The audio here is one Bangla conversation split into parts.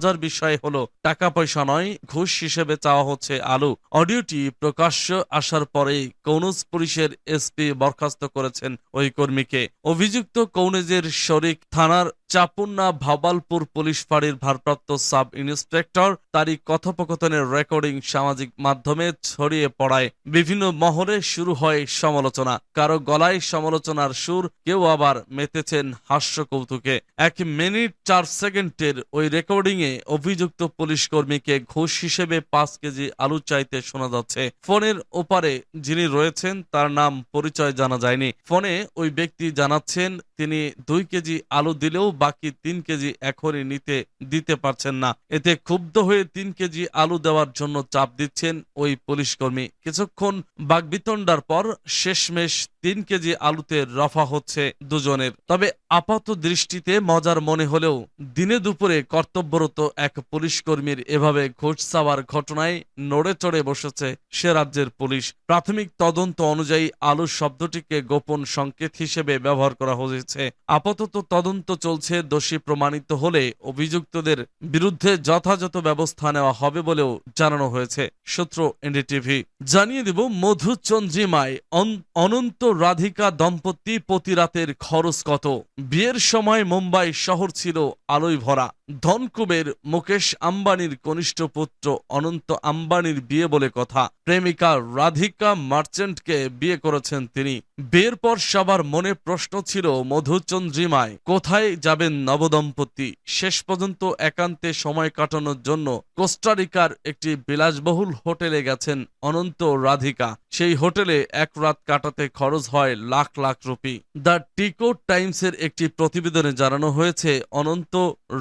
মজার বিষয় হলো টাকা পয়সা নয়, ঘুষ হিসেবে চাওয়া হচ্ছে আলু। অডিওটি প্রকাশ্য আসার পরেই কৌনজ পুলিশের এসপি বরখাস্ত করেছেন ওই কর্মীকে। অভিযুক্ত কৌনেজের শরিক থানার চাপুন্না ভাবালপুর পুলিশ ফাঁড়ির ভারপ্রাপ্ত সাব ইন্সপেক্টর তারই কথোপকথনের রেকর্ডিং সামাজিক মাধ্যমে ছড়িয়ে পড়ায়। বিভিন্ন মহলে শুরু হয় সমালোচনা। কারও গলায় সমালোচনার সুর, কেউ আবার মেতেছেন হাস্য কৌতুকে এক মিনিট চার সেকেন্ডের ওই রেকর্ডিং এ অভিযুক্ত পুলিশ কর্মীকে ঘুষ হিসেবে পাঁচ কেজি আলু চাইতে শোনা যাচ্ছে। ফোনের ওপারে যিনি রয়েছেন, তার নাম পরিচয় জানা যায়নি। ফোনে ওই ব্যক্তি জানাচ্ছেন, তিনি দুই কেজি আলু দিলেও বাকি তিন কেজি এখনই নিতে, দিতে পারছেন না। এতে ক্ষুব্ধ হয়ে তিন কেজি আলু দেওয়ার জন্য চাপ দিচ্ছেন ওই পুলিশ কর্মী। কিছুক্ষণ বাগবিতণ্ডার পর শেষমেশ তিন কেজি আলুতে রফা হচ্ছে দুজনের। তবে আপাত দৃষ্টিতে মজার মনে হলেও দিনে দুপুরে কর্তব্যরত এক পুলিশ কর্মীর এভাবে ঘোষ চাওয়ার ঘটনায় নড়ে চড়ে বসেছে সে রাজ্যের পুলিশ। প্রাথমিক তদন্ত অনুযায়ী আলু শব্দটিকে গোপন সংকেত হিসেবে ব্যবহার করা হয়েছে। আপাতত তদন্ত চলছে, দোষী প্রমাণিত হলে অভিযুক্তদের বিরুদ্ধে যথাযথ ব্যবস্থা নেওয়া হবে বলেও জানানো হয়েছে সূত্র এনডিটিভি। জানিয়ে দেব, মধুচন্দ্রিমায় অন- অনন্ত রাধিকা দম্পতি প্রতি রাতের খরচ কত? বিয়ের সময় মুম্বাই শহর ছিল আলোয় ভরা। ধনকুবের মুকেশ আম্বানির কনিষ্ঠ পুত্র অনন্ত আম্বানির বিয়ে বলে কথা। প্রেমিকা রাধিকা মার্চেন্টকে বিয়ে করেছেন তিনি। বিয়ের পর সবার মনে প্রশ্ন ছিল, মধুচন্দ্রিমায় কোথায় যাবেন নবদম্পতি? শেষ পর্যন্ত একান্তে সময় কাটানোর জন্য কোস্টারিকার একটি বিলাসবহুল হোটেলে গেছেন অনন্ত রাধিকা। সেই হোটেলে এক রাত কাটাতে খরচ হয় লাখ লাখ রুপি। দ্য টিকো টাইমসের একটি প্রতিবেদনে জানানো হয়েছে, অনন্ত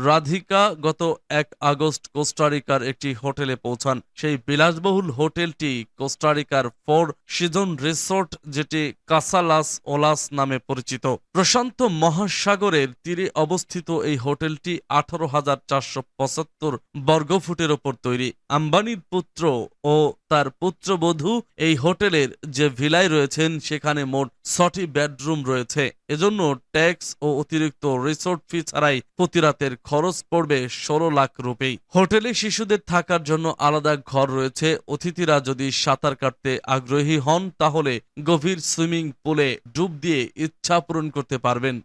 রাধিকা গত এক আগস্ট কোস্টারিকার একটি হোটেলে পৌঁছান। সেই বিলাসবহুল হোটেলটি কোস্টারিকার ফোর সিজন রিসোর্ট, যেটি কাসালাস ওলাস নামে পরিচিত। প্রশান্ত মহাসাগরের তীরে অবস্থিত এই হোটেলটি আঠারো হাজার চারশো পঁচাত্তর বর্গফুটের ওপর তৈরি। আম্বানির পুত্র ও তার পুত্রবধূ এই হোটেলের যে ভিলায় রয়েছেন, সেখানে মোট ছটি বেডরুম রয়েছে। এজন্য ট্যাক্স ও অতিরিক্ত রিসোর্ট ফি ছাড়াই প্রতি রাতের খরচ পড়বে ষোলো লাখ রুপি। হোটেলে শিশুদের থাকার জন্য আলাদা ঘর রয়েছে। অতিথিরা যদি সাঁতার কাটতে আগ্রহী হন, তাহলে গভীর সুইমিং পুলে ডুব দিয়ে ইচ্ছা পূরণ করতে পারবেন।